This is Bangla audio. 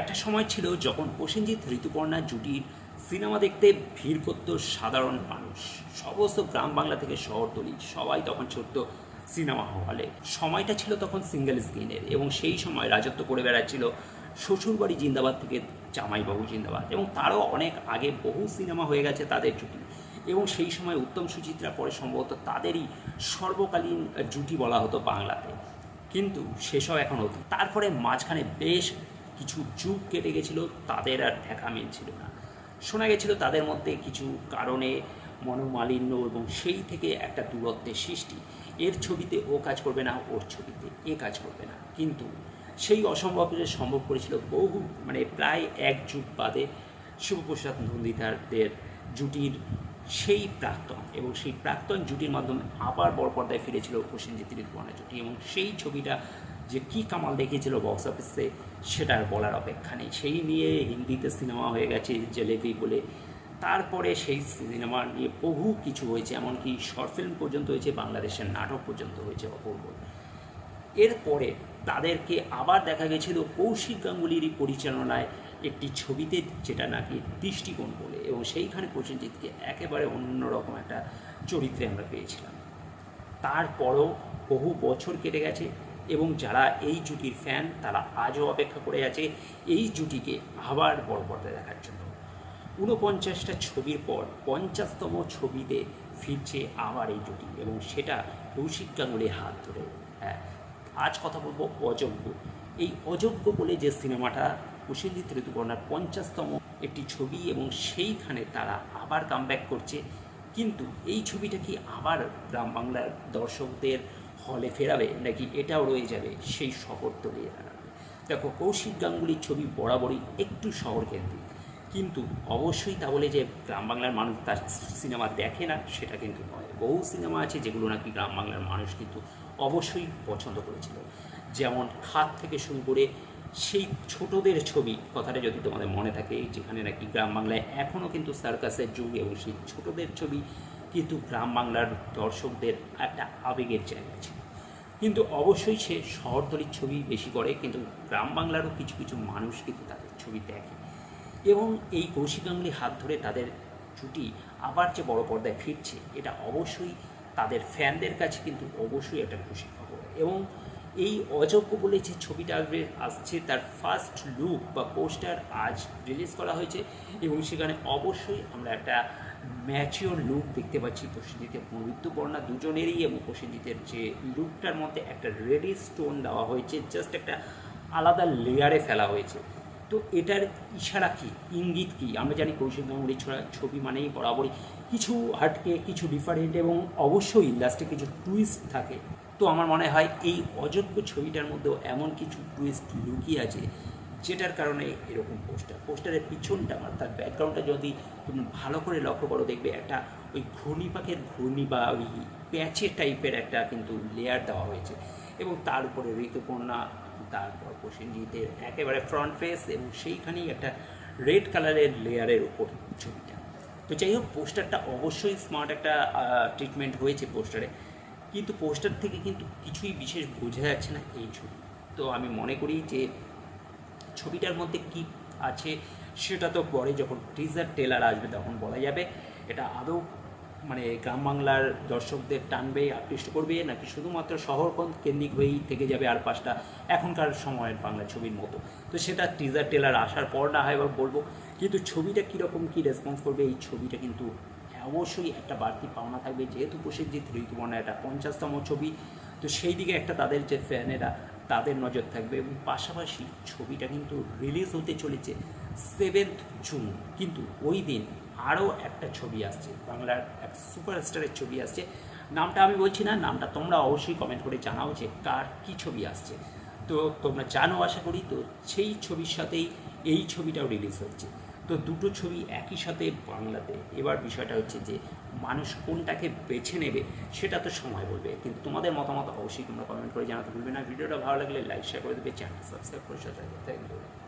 একটা সময় ছিল যখন প্রসেনজিৎ, ঋতুপর্ণা, জুটির সিনেমা দেখতে ভিড় করত সাধারণ মানুষ। সমস্ত গ্রাম বাংলা থেকে শহরতলি, সবাই তখন ছুটত সিনেমা হলে। সময়টা ছিল তখন সিঙ্গেল স্ক্রিনের এবং সেই সময় রাজত্ব করে বেড়াচ্ছিল শ্বশুরবাড়ি জিন্দাবাদ থেকে জামাইবাবু জিন্দাবাদ এবং তারও অনেক আগে বহু সিনেমা হয়ে গেছে তাদের জুটি। এবং সেই সময় উত্তম সুচিত্রা পরে সম্ভবত তাদেরই সর্বকালীন জুটি বলা হতো বাংলাতে। কিন্তু সেসব এখন হতো তারপরে মাঝখানে বেশ কিছু যুগ কেটে গেছিল, তাদের আর দেখা মিলছিল না। শোনা গেছিল তাদের মধ্যে কিছু কারণে মনোমালিন্য এবং সেই থেকে একটা দূরত্বের সৃষ্টি। এর ছবিতে ও কাজ করবে না, ওর ছবিতে এ কাজ করবে না। কিন্তু সেই অসম্ভবকে সম্ভব করেছিল বহু মানে প্রায় এক যুগ বাদে শিবপ্রসাদ নন্দিতাদের জুটির সেই প্রাক্তন এবং সেই প্রাক্তন জুটির মাধ্যমে আবার বড় পর্দায় ফিরেছিল প্রসেনজিৎ ঋতুপর্ণা জুটি এবং সেই ছবিটা যে কি কামাল দেখিয়েছিল বক্স অফিসে সেটা আর বলার অপেক্ষা নেই। সেই নিয়ে হিন্দিতে সিনেমা হয়ে গেছে জেলেবি বলে। তারপরে সেই সিনেমা নিয়ে বহু কিছু হয়েছে, এমনকি শর্ট ফিল্ম পর্যন্ত হয়েছে, বাংলাদেশের নাটক পর্যন্ত হয়েছে অপূর্ব। এরপরে তাদেরকে আবার দেখা গেছিল কৌশিক গাঙ্গুলিরই পরিচালনায় একটি ছবিতে, যেটা নাকি দৃষ্টিকোণ বলে, এবং সেইখানে প্রসেনজিৎকে একেবারে অন্যরকম একটা চরিত্রে আমরা পেয়েছিলাম। তারপরও বহু বছর কেটে গেছে এবং যারা এই জুটির ফ্যান তারা আজও অপেক্ষা করে আছে এই জুটিকে আবার বড় পর্দায় দেখার জন্য। ঊনপঞ্চাশটা ছবির পর পঞ্চাশতম ছবিতে ফিরছে আবার এই জুটি এবং সেটা কৌশিক গাঙ্গুলির হাত ধরে। হ্যাঁ আজ কথা বলব অযোগ্য। এই অযোগ্য বলে যে সিনেমাটা প্রসেনজিৎ ঋতুপর্ণার পঞ্চাশতম একটি ছবি এবং সেইখানে তারা আবার কামব্যাক করছে, কিন্তু এই ছবিটা কি আবার গ্রাম বাংলার দর্শকদের হলে ফেরাবে নাকি এটাও রয়ে যাবে সেই শহর তলিয়ে দাঁড়াবে দেখো, কৌশিক গাঙ্গুলির ছবি বরাবরই একটু শহর কেন্দ্রিক কিন্তু অবশ্যই তা বলে যে গ্রাম বাংলার মানুষ তার সিনেমা দেখে না, সেটা কিন্তু নয়। বহু সিনেমা আছে যেগুলো নাকি গ্রাম বাংলার মানুষ কিন্তু অবশ্যই পছন্দ করেছিল। যেমন খাত থেকে শুরু করে সেই ছোটদের ছবি, কথাটা যদি তোমাদের মনে থাকে, যেখানে নাকি গ্রাম বাংলায় এখনও কিন্তু সার্কাসের যুগ এবং সেই ছোটদের ছবি কিন্তু গ্রাম বাংলার দর্শকদের একটা আবেগের জায়গা ছিল। কিন্তু অবশ্যই সে শহরতলির ছবি বেশি করে, কিন্তু গ্রাম বাংলারও কিছু কিছু মানুষ কিন্তু তাদের ছবি দেখে। এবং এই কৌশিক হাত ধরে তাদের জুটি আবার যে বড় পর্দায় ফিরছে, এটা অবশ্যই তাদের ফ্যানদের কাছে কিন্তু অবশ্যই একটা খুশি খবর। এবং এই অযোগ্য বলে যে ছবিটা আসবে, আসছে তার ফার্স্ট লুক বা পোস্টার আজ রিলিজ করা হয়েছে এবং সেখানে অবশ্যই আমরা একটা ম্যাচিওর লুক দেখতে পাচ্ছি প্রসেনজিতের মৃত্যুবর্ণা দুজনেরই এবং প্রসেনজিতের যে লুকটার মধ্যে একটা রেডি স্টোন দেওয়া হয়েছে জাস্ট একটা আলাদা লেয়ারে ফেলা হয়েছে। তো এটার ইশারা কি? ইঙ্গিত কি? আমরা জানি কৌশিক গাঙ্গুলি ছড়া ছবি মানেই বরাবরই কিছু হাটকে, কিছু ডিফারেন্ট এবং অবশ্যই লাস্টে কিছু টুইস্ট থাকে। তো আমার মনে হয় এই অযোগ্য ছবিটার মধ্যেও এমন কিছু টুইস্ট লুকিয়ে আছে যেটার কারণে এরকম পোস্টার পোস্টারের পিছনটা বা তার ব্যাকগ্রাউন্ডটা যদি তুমি ভালো করে লক্ষ্য করো, দেখবে একটা ওই ঘূর্ণি পাখের ঘূর্ণি বা ওই প্যাচের টাইপের একটা কিন্তু লেয়ার দেওয়া হয়েছে। এবং তার উপরে ঋতুপর্ণা, তারপর প্রসেনজিতের একেবারে ফ্রন্ট ফেস এবং সেইখানেই একটা রেড কালারের লেয়ারের উপর ছবিটা। তো যাই হোক পোস্টারটা অবশ্যই স্মার্ট একটা ট্রিটমেন্ট হয়েছে পোস্টারে কিন্তু পোস্টার থেকে কিন্তু কিছুই বিশেষ বোঝা যাচ্ছে না এই ছবি। তো আমি মনে করি যে ছবিটার মধ্যে কি আছে সেটা তো পরে যখন টিজার টেলার আসবে তখন বলা যাবে। এটা আদৌ মানে গ্রাম বাংলার দর্শকদের টানবে, আকৃষ্ট করবে, নাকি শুধুমাত্র শহর কেন্দ্রিক হয়েই থেকে যাবে আর পাঁচটা এখনকার সময়ের বাংলা ছবির মতো? তো সেটা টিজার টেলার আসার পর না হয় বলব। কিন্তু ছবিটা কীরকম, কী রেসপন্স করবে, এই ছবিটা কিন্তু অবশ্যই একটা বাড়তি পাওনা থাকবে। যেহেতু প্রসেনজিৎ ঋতুবর্ণা একটা পঞ্চাশতম ছবি, তো সেই দিকে একটা তাদের যে ফ্যানেরা তাদের নজর থাকবে এবং পাশাপাশি ছবিটা কিন্তু রিলিজ হতে চলেছে সেভেন্থ জুন কিন্তু ওই দিন আরও একটা ছবি আসছে, বাংলার এক সুপারস্টারের ছবি আসছে। নামটা আমি বলছি না, নামটা তোমরা অবশ্যই কমেন্ট করে জানাও যে কার কী ছবি আসছে। তো তোমরা জানো আশা করি, তো সেই ছবির সাথেই এই ছবিটাও রিলিজ হচ্ছে। তো দুটো ছবি একই সাথে বাংলাতে। এবার বিষয়টা হচ্ছে যে, মানুষ কোনটাকে বেছে নেবে সেটা তো সময় বলবে। কিন্তু তোমাদের মতামত অবশ্যই তোমরা কমেন্ট করে জানাতে ভুলবে না। ভিডিওটা ভালো লাগলে লাইক শেয়ার করে দেবে। চ্যানেল সাবস্ক্রাইব করে সাথে ইউ